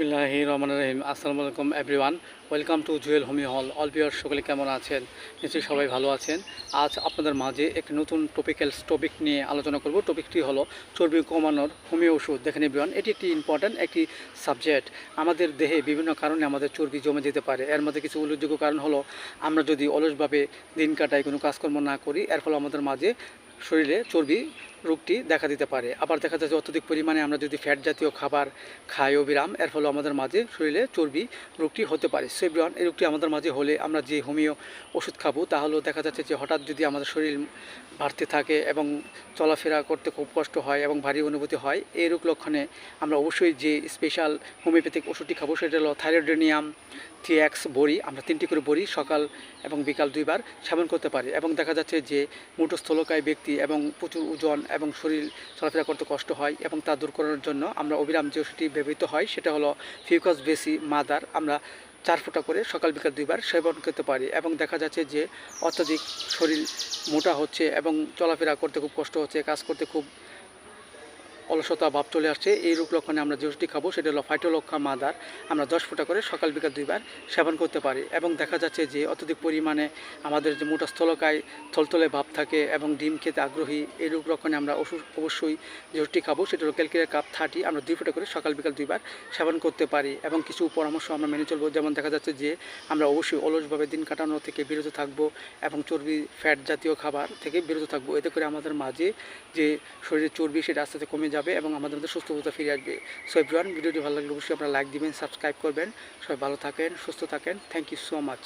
বিসমিল্লাহি রহমান রহিম আসসালামু আলাইকুম এভরিওয়ান ওয়েলকাম টু জুয়েল হোমি হল অল বিয়ার সকলে কেমন আছেন? নিশ্চয়ই সবাই ভালো আছেন। আজ আপনাদের মাঝে একটি নতুন টপিক্যাল টপিক নিয়ে আলোচনা করব। টপিকটি হলো চর্বি কমানোর হোমিও ওষুধ। দেখেন এভরিওয়ান এটি একটি ইম্পর্ট্যান্ট একটি সাবজেক্ট আমাদের দেহে বিভিন্ন কারণে আমাদের চর্বি জমে যেতে পারে। এর মধ্যে কিছু উল্লেখযোগ্য কারণ হলো, আমরা যদি অলসভাবে দিন কাটাই, কোনো কাজকর্ম না করি, এর ফলে আমাদের মাঝে শরীরে চর্বি, রোগটি দেখা দিতে পারে। আবার দেখা যাচ্ছে অত্যধিক পরিমাণে আমরা যদি ফ্যাট জাতীয় খাবার খাই অবিরাম এর ফলে আমাদের মাঝে শরীরে চর্বি রোগটি হতে পারে। সেব্রন এই রোগটি আমাদের মাঝে হলে আমরা যে হোমিও ওষুধ খাব তাহলেও দেখা যাচ্ছে যে হঠাৎ যদি আমাদের শরীর বাড়তে থাকে এবং চলাফেরা করতে খুব কষ্ট হয় এবং ভারী অনুভূতি হয়, এই রোগ লক্ষণে আমরা অবশ্যই যে স্পেশাল হোমিওপ্যাথিক ওষুধটি খাব, সেটা হলো থাইরয়েডেনিয়াম থিএক্স বড়ি। আমরা তিনটি করে বড়ি সকাল এবং বিকাল দুইবার সেবন করতে পারি এবং দেখা যাচ্ছে যে মুঠস্থলকায় ব্যক্তি এবং প্রচুর ওজন এবং শরীর চলাফেরা করতে কষ্ট হয় এবং তা দূর করানোর জন্য আমরা অবিরাম যে ওষুধটি ব্যবহৃত হয় সেটা হলো ফিউকাস বেসি মাদার। আমরা চার ফোঁটা করে সকাল বিকাল দুইবার সেবন করতে পারি এবং দেখা যাচ্ছে যে অত্যাধিক শরীর মোটা হচ্ছে এবং চলাফেরা করতে খুব কষ্ট হচ্ছে, কাজ করতে খুব অলসতা ভাব চলে আসছে। এই রোগ লক্ষণে আমরা যে ওষুধটি খাব, সেটা হলো ফাইটোলক্ষা মাদার আমরা দশ ফুটা করে সকাল বিকাল দুইবার সেবন করতে পারি এবং দেখা যাচ্ছে যে অত্যধিক পরিমাণে আমাদের যে মোটা স্থলকায় থলথলে ভাব থাকে এবং ডিম খেতে আগ্রহী, এই রোগ লক্ষণে আমরা ওষুধ অবশ্যই যে ওষুধটি খাব, সেটা হলো ক্যালকিরিয়া কাপ থার্টি আমরা দুই ফুটা করে সকাল বিকাল দুইবার সেবন করতে পারি এবং কিছু পরামর্শ আমরা মেনে চলবো। যেমন দেখা যাচ্ছে যে আমরা অবশ্যই অলসভাবে দিন কাটানো থেকে বিরত থাকব এবং চর্বি ফ্যাট জাতীয় খাবার থেকে বিরত থাকব। এতে করে আমাদের মাঝে যে শরীরের চর্বি, সেটা আস্তে আস্তে কমে যাবে এবং আমাদের মধ্যে সুস্থতা ফিরে আসবে। সো এভরিওয়ান ভিডিওটি ভালো লাগলে অবশ্যই আপনারা লাইক দিবেন সাবস্ক্রাইব করবেন। সবাই ভালো থাকেন, সুস্থ থাকেন। Thank you so much